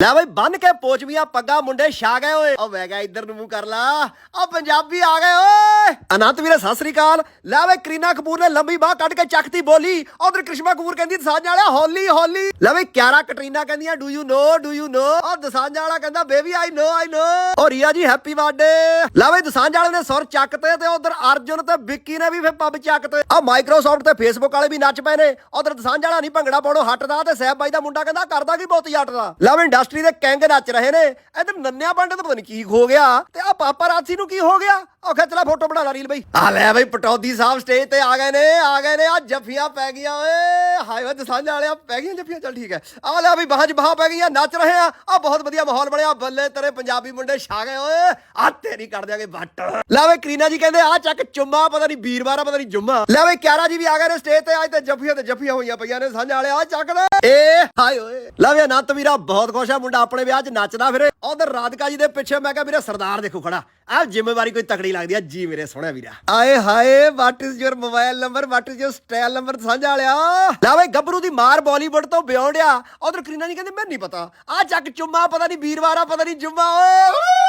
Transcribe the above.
ਲੈ ਬਈ, ਬੰਨ ਕੇ ਪੋਚ ਵੀ ਆ, ਪੱਗਾ ਮੁੰਡੇ ਛਾ ਗਏ ਓਏ। ਉਹ ਵੈ ਗਿਆ, ਇੱਧਰ ਨੂੰ ਮੂੰਹ ਕਰ ਲਾ। ਓ ਪੰਜਾਬੀ ਆ ਗਏ ਓਏ। ਅਨੰਤ ਵੀਰੇ, ਸਤਿ ਸ੍ਰੀ ਅਕਾਲ। ਲੈ ਬਈ, ਕਰੀਨਾ ਕਪੂਰ ਨੇ ਲੰਬੀ ਬਾਹ ਕੱਢ ਕੇ ਚੱਕਤੀ ਬੋਲੀ। ਉਧਰ ਕ੍ਰਿਸ਼ਮਾ ਕਪੂਰ ਕਹਿੰਦੀ, ਦਸਾਂਝ ਵਾਲਿਆ, ਹੌਲੀ ਹੌਲੀ। ਲੈ ਬਈ, ਕਿਆਰਾ ਕਟਰੀਨਾ ਕਹਿੰਦੀਆਂ do you know do you know ਓ ਦਸਾਂਝ ਵਾਲਾ ਕਹਿੰਦਾ ਬੇਬੀ ਆਈ ਨੋ ਆਈ ਨੋ ਓ ਰੀਆ ਜੀ ਹੈਪੀ ਬਰਥਡੇ ਲੈ ਬਈ, ਦਸਾਂਝ ਵਾਲੇ ਨੇ ਸੁਰ ਚੱਕਤੇ ਤੇ ਉਧਰ ਅਰਜੁਨ ਤੇ ਵਿੱਕੀ ਨੇ ਵੀ ਫੇ ਪੱਬ ਚੱਕਤੇ। ਆ ਮਾਈਕਰੋਸਾਫਟ ਤੇ ਫੇਸਬੁੱਕ ਵਾਲੇ ਵੀ ਨੱਚ ਪਏ ਨੇ। ਉਧਰ ਦਸਾਂਝ ਵਾਲਾ ਨਹੀਂ ਭੰਗੜਾ ਪਾਉਣੋਂ ਹਟਦਾ ਤੇ ਸਹਿਬ ਬਾਈ ਦਾ ਮੁੰਡਾ ਕਹਿੰਦਾ, ਕਰਦਾ ਕੀ ਬਹੁਤ ਜੱਟ ਦਾ ਲੈ ਬਈ ਇੰਡਸਟਰੀ ਦੇ ਕਿੰਗ ਨੱਚ ਰਹੇ ਨੇ। ਇਧਰ ਨੰਨਿਆ ਪੰਡਤ ਪਤਾ ਨਹੀਂ ਕੀ ਹੋ ਗਿਆ। ਤੇ ਆ ਪਾਪਾਰਾਸੀ ਨੂੰ ਕੀ ਹੋ ਗਿਆ? ਉਹ ਖਿੱਚ ਲੈ ਫੋਟੋ ਬਣਾ ਲੈ ਰੀਲ ਬਈ। ਆ ਲੈ ਬਈ, ਪਟੌਦੀ ਸਾਹਿਬ ਸਟੇਜ ਤੇ ਆ ਗਏ ਨੇ, ਆ ਗਏ ਨੇ ਆ ਜੱਫੀਆਂ ਪੈ ਗਈਆਂ, ਓਏ। ਹਾਏ ਵੇ ਦਸਾਂਝ ਵਾਲਿਆ ਪੈ ਗਈਆਂ ਜੱਫੀਆਂ, ਚੱਲ ਠੀਕ ਹੈ। ਆ ਲੈ ਬਈ, ਬਾਹਾਂ 'ਚ ਬਾਹਾਂ ਪੈ ਗਈਆਂ, ਨੱਚ ਰਹੇ ਆ। ਆ ਬਹੁਤ ਵਧੀਆ ਮਾਹੌਲ ਬਣਿਆ, ਬੱਲੇ ਤੇਰੇ ਪੰਜਾਬੀ ਮੁੰਡੇ ਛਾ ਗਏ, ਓਏ। ਆ ਤੇਰੀ ਕਰ ਦਿਆਂਗੇ ਵੱਟ। ਲੈ ਬਈ, ਕਰੀਨਾ ਜੀ ਕਹਿੰਦੇ ਆ ਚੱਕ ਚੁੰਮਾ, ਪਤਾ ਨਹੀਂ ਵੀਰਵਾਰ ਆ ਪਤਾ ਨਹੀਂ ਜੁੰਮਾ। ਲੈ ਬਈ, ਕਿਆਰਾ ਜੀ ਵੀ ਆ ਗਏ ਨੇ ਸਟੇਜ ਤੇ, ਅੱਜ ਤੇ ਜੱਫੀਆਂ ਤੇ ਜੱਫੀਆਂ ਹੋਈਆਂ ਪਈਆਂ ਨੇ ਸਾਂਝਾ ਵਾਲਿਆ ਆ ਚੱਕ ਲੈ। ਏ, ਹਾਏ ਓਏ। ਲੈ ਵੀ ਅਨੰਤ ਵੀਰਾ, ਬਹੁਤ ਖੁਸ਼ ਆ ਮੁੰਡਾ ਆਪਣੇ ਵਿਆਹ 'ਚ ਨੱਚਦਾ ਫਿਰੇ ਉਧਰ ਰਾਧਿਕਾ ਜੀ ਦੇ ਪਿੱਛੇ ਮੈਂ ਕਿਹਾ ਵੀਰੇ ਸਰਦਾਰ ਦੇਖੋ ਖੜਾ। ਆ ਜ਼ਿੰਮੇਵਾਰੀ ਕੋਈ ਤਕੜੀ ਲੱਗਦੀ ਆ। ਜੀ ਮੇਰੇ ਸੋਹਣਾ ਵੀਰਾ। ਆਏ ਹਾਏ what is your mobile number what is your style number ਸਾਂਝ ਵਾਲਿਆ ਲੈ ਬਈ ਗੱਭਰੂ ਦੀ ਮਾਰ ਬਾਲੀਵੁੱਡ ਤੋਂ ਬਿਯੋਂਡ ਆ ਉਧਰ ਕਰੀਨਾ ਜੀ ਕਹਿੰਦੇ ਮੈਨੂੰ ਨਹੀਂ ਪਤਾ। ਆ ਚੱਕ ਚੁੰਮਾ ਪਤਾ ਨਹੀਂ ਵੀਰਵਾਰ ਆ ਪਤਾ ਨਹੀਂ ਜੁੰਮਾ ਓਏ।